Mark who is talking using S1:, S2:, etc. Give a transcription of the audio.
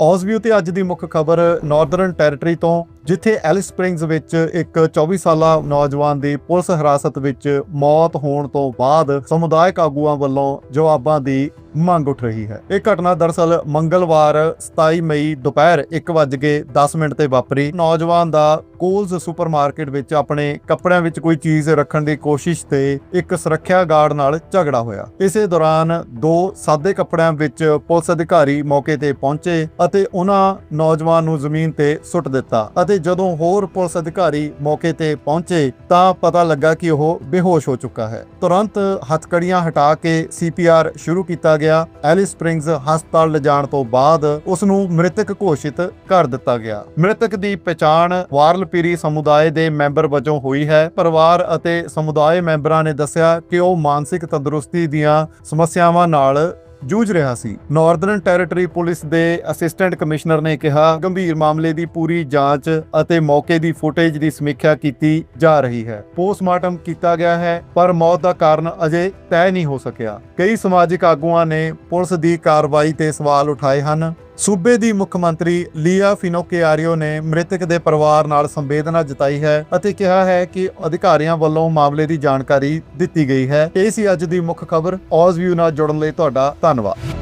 S1: ਔਜ਼ਵਿਊ ਤੇ ਅੱਜ ਦੀ ਮੁੱਖ ਖਬਰ ਨਾਰਦਰਨ ਟੈਰੀਟਰੀ ਤੋਂ ਜਿੱਥੇ ਐਲਿਸ ਸਪ੍ਰਿੰਗਸ ਵਿੱਚ ਇੱਕ 24 ਸਾਲਾ ਨੌਜਵਾਨ ਦੀ ਪੁਲਿਸ ਹਿਰਾਸਤ ਵਿੱਚ ਮੌਤ ਹੋਣ ਤੋਂ ਬਾਅਦ ਸਮੁਦਾਇਕ ਆਗੂਆਂ ਵੱਲੋਂ ਜਵਾਬਾਂ ਦੀ ਮੰਗ ਉੱਠ ਰਹੀ ਹੈ। ਇਹ ਘਟਨਾ ਦਰਸਲ ਮੰਗਲਵਾਰ 27 ਮਈ ਦੁਪਹਿਰ 1:10 ਮਿੰਟ ਤੇ ਵਾਪਰੀ। ਨੌਜਵਾਨ ਦਾ ਕੋਲਸ ਸੁਪਰਮਾਰਕਟ ਵਿੱਚ ਆਪਣੇ ਕੱਪੜਿਆਂ ਵਿੱਚ ਕੋਈ ਚੀਜ਼ ਰੱਖਣ ਦੀ ਕੋਸ਼ਿਸ਼ ਤੇ ਇੱਕ ਸੁਰੱਖਿਆ ਗਾਰਡ ਨਾਲ ਝਗੜਾ ਹੋਇਆ। ਇਸੇ ਦੌਰਾਨ ਦੋ ਸਾਦੇ ਕੱਪੜਿਆਂ ਵਿੱਚ ਪੁਲਿਸ ਅਧਿਕਾਰੀ ਮੌਕੇ ਤੇ ਪਹੁੰਚੇ ਅਤੇ ਉਹਨਾਂ ਨੌਜਵਾਨ ਨੂੰ ਜ਼ਮੀਨ ਤੇ ਸੁੱਟ ਦਿੱਤਾ ਅਤੇ ਜਦੋਂ ਹੋਰ ਪੁਲਿਸ ਅਧਿਕਾਰੀ ਮੌਕੇ ਤੇ ਪਹੁੰਚੇ ਤਾਂ ਪਤਾ ਲੱਗਾ ਕਿ ਉਹ ਬੇਹੋਸ਼ ਹੋ ਚੁੱਕਾ ਹੈ। ਤੁਰੰਤ ਹੱਥਕੜੀਆਂ ਹਟਾ ਕੇ ਸੀਪੀਆਰ ਸ਼ੁਰੂ ਕੀਤਾ ਗਿਆ। ਐਲਿਸ ਸਪ੍ਰਿੰਗਸ ਹਸਪਤਾਲ ਲਿਜਾਣ ਤੋਂ ਬਾਅਦ ਉਸ ਨੂੰ ਮ੍ਰਿਤਕ ਘੋਸ਼ਿਤ ਕਰ ਦਿੱਤਾ ਗਿਆ। ਮ੍ਰਿਤਕ ਦੀ ਪਛਾਣ ਵਾਰਲਪੀਰੀ ਸਮੁਦਾਇ ਦੇ ਮੈਂਬਰ ਵਜੋਂ ਹੋਈ ਹੈ। ਪਰਿਵਾਰ ਅਤੇ ਸਮੁਦਾਇ ਮੈਂਬਰਾਂ ਨੇ ਦੱਸਿਆ ਕਿ ਉਹ ਮਾਨਸਿਕ ਤੰਦਰੁਸਤੀ ਦੀਆਂ ਸਮੱਸਿਆਵਾਂ ਨਾਲ ਜੂਝ ਰਿਹਾ ਸੀ। ਨਾਰਦਰਨ ਟੈਰੀਟਰੀ ਪੁਲਿਸ ਦੇ ਅਸਿਸਟੈਂਟ ਕਮਿਸ਼ਨਰ ਨੇ ਕਿਹਾ, ਗੰਭੀਰ ਮਾਮਲੇ ਦੀ ਪੂਰੀ ਜਾਂਚ ਅਤੇ ਮੌਕੇ ਦੀ ਫੁਟੇਜ ਦੀ ਸਮੀਖਿਆ ਕੀਤੀ ਜਾ ਰਹੀ ਹੈ। ਪੋਸਟਮਾਰਟਮ ਕੀਤਾ ਗਿਆ ਹੈ, ਪਰ ਮੌਤ ਦਾ ਕਾਰਨ ਅਜੇ ਤੈਅ ਨਹੀਂ ਹੋ ਸਕਿਆ। ਕਈ ਸਮਾਜਿਕ ਆਗੂਆਂ ਨੇ ਪੁਲਿਸ ਦੀ ਕਾਰਵਾਈ ਤੇ ਸਵਾਲ ਉਠਾਏ ਹਨ। ਸੂਬੇ ਦੀ ਮੁੱਖ ਮੰਤਰੀ ਲੀਆ ਫਿਨੋਕੇਆਰੀਓ ਨੇ ਮ੍ਰਿਤਕ ਦੇ ਪਰਿਵਾਰ ਨਾਲ ਸੰਵੇਦਨਾ ਜਤਾਈ ਹੈ ਅਤੇ ਕਿਹਾ ਹੈ ਕਿ ਅਧਿਕਾਰੀਆਂ ਵੱਲੋਂ ਮਾਮਲੇ ਦੀ ਜਾਣਕਾਰੀ ਦਿੱਤੀ ਗਈ ਹੈ। ਇਹ ਸੀ ਅੱਜ ਦੀ ਮੁੱਖ ਖਬਰ। ਔਜ਼ ਵਿਊ ਨਾਲ ਜੁੜਨ ਲਈ ਤੁਹਾਡਾ ਧੰਨਵਾਦ।